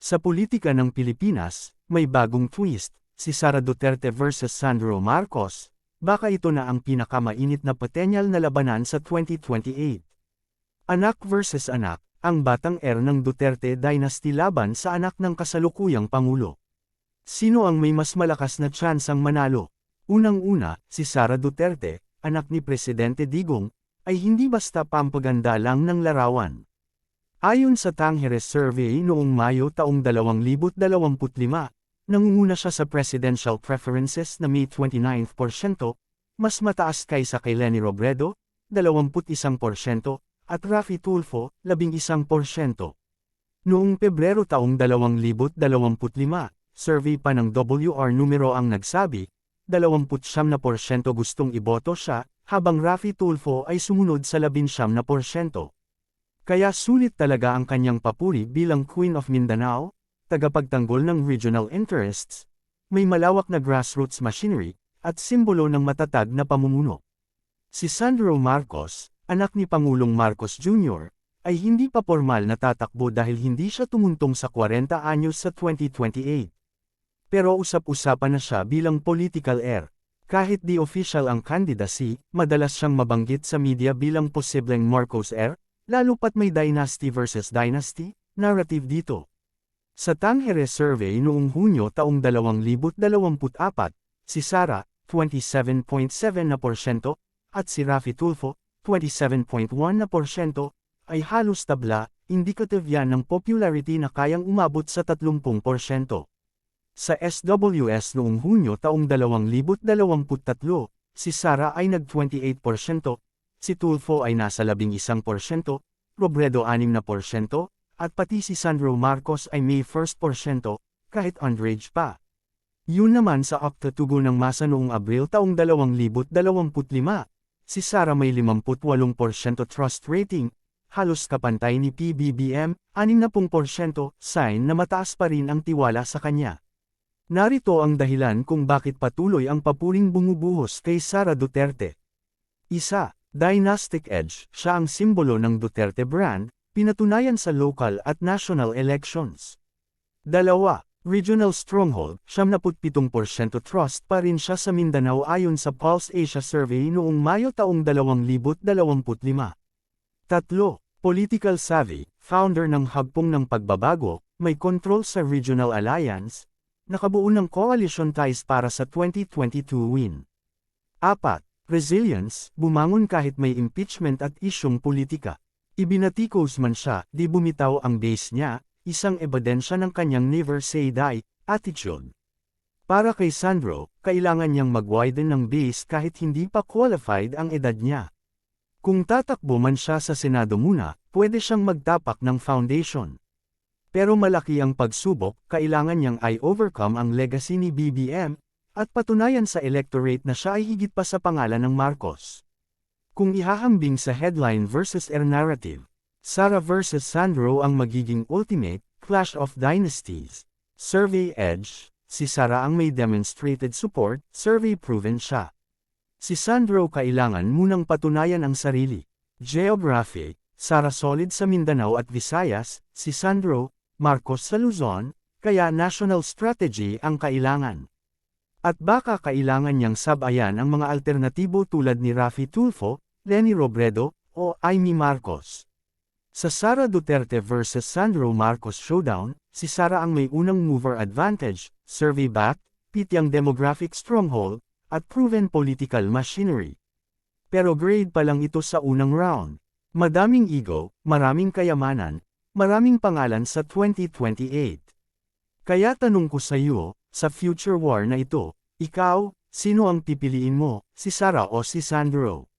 Sa politika ng Pilipinas, may bagong twist, si Sara Duterte versus Sandro Marcos, baka ito na ang pinakamainit na potensyal na labanan sa 2028. Anak versus anak, ang batang heir ng Duterte dynasty laban sa anak ng kasalukuyang Pangulo. Sino ang may mas malakas na tsansang manalo? Unang-una, si Sara Duterte, anak ni Presidente Digong, ay hindi basta pampaganda lang ng larawan. Ayon sa Tangheres Survey noong Mayo taong 2025, nangunguna siya sa presidential preferences na may 29%, mas mataas kaysa kay Leni Robredo, 21%, at Rafi Tulfo, 11%. Noong Pebrero taong 2025, survey pa ng WR numero ang nagsabi, 29% gustong iboto siya, habang Rafi Tulfo ay sumunod sa 11%. Kaya sulit talaga ang kanyang papuri bilang Queen of Mindanao, tagapagtanggol ng regional interests, may malawak na grassroots machinery, at simbolo ng matatag na pamumuno. Si Sandro Marcos, anak ni Pangulong Marcos Jr., ay hindi pa formal na tatakbo dahil hindi siya tumuntong sa 40 anyos sa 2028. Pero usap-usapan na siya bilang political heir. Kahit di official ang candidacy, madalas siyang mabanggit sa media bilang posibleng Marcos heir, lalo pat may dynasty versus dynasty narrative dito. Sa Tangere Survey noong Hunyo taong 2024, si Sara, 27.7 na porsyento, at si Rafi Tulfo, 27.1 na porsyento, ay halos tabla, indicative yan ng popularity na kayang umabot sa 30 porsyento. Sa SWS noong Hunyo taong 2023, si Sara ay nag-28%, si Tulfo ay nasa 11%, Robredo 6%, at pati si Sandro Marcos ay may 1%, kahit underage pa. Yun naman sa Octatugo ng masa noong Abril taong 2025, si Sara may 58% trust rating, halos kapantay ni PBBM, 60%, sign na mataas pa rin ang tiwala sa kanya. Narito ang dahilan kung bakit patuloy ang papuling bumubuhos kay Sara Duterte. Isa, Dynastic Edge, siya ang simbolo ng Duterte brand, pinatunayan sa local at national elections. Dalawa, Regional Stronghold, 77% trust pa rin siya sa Mindanao ayon sa Pulse Asia Survey noong Mayo taong 2025. Tatlo, Political Savvy, founder ng Hagpong ng Pagbabago, may control sa Regional Alliance, nakabuo ng coalition ties para sa 2022 win. Apat, Resilience, bumangon kahit may impeachment at isyong politika. Ibinatikos man siya, di bumitaw ang base niya, isang ebidensya ng kanyang never say die attitude. Para kay Sandro, kailangan niyang mag-widen ng base kahit hindi pa qualified ang edad niya. Kung tatakbo man siya sa Senado muna, pwede siyang magtapak ng foundation. Pero malaki ang pagsubok, kailangan niyang i-overcome ang legacy ni BBM, at patunayan sa electorate na siya ay higit pa sa pangalan ng Marcos. Kung ihahambing sa headline versus air narrative, Sara versus Sandro ang magiging ultimate clash of dynasties. Survey Edge, si Sara ang may demonstrated support, survey proven siya. Si Sandro kailangan munang patunayan ang sarili. Geography, Sara solid sa Mindanao at Visayas, si Sandro, Marcos sa Luzon, kaya national strategy ang kailangan. At baka kailangan niyang sabayan ang mga alternatibo tulad ni Rafi Tulfo, Lenny Robredo, o Amy Marcos. Sa Sara Duterte vs Sandro Marcos showdown, si Sara ang may unang mover advantage, survey back, pitiyang demographic stronghold, at proven political machinery. Pero grade pa lang ito sa unang round. Madaming ego, maraming kayamanan, maraming pangalan sa 2028. Kaya tanong ko sa iyo, sa future war na ito, ikaw, sino ang pipiliin mo, si Sarah o si Sandro?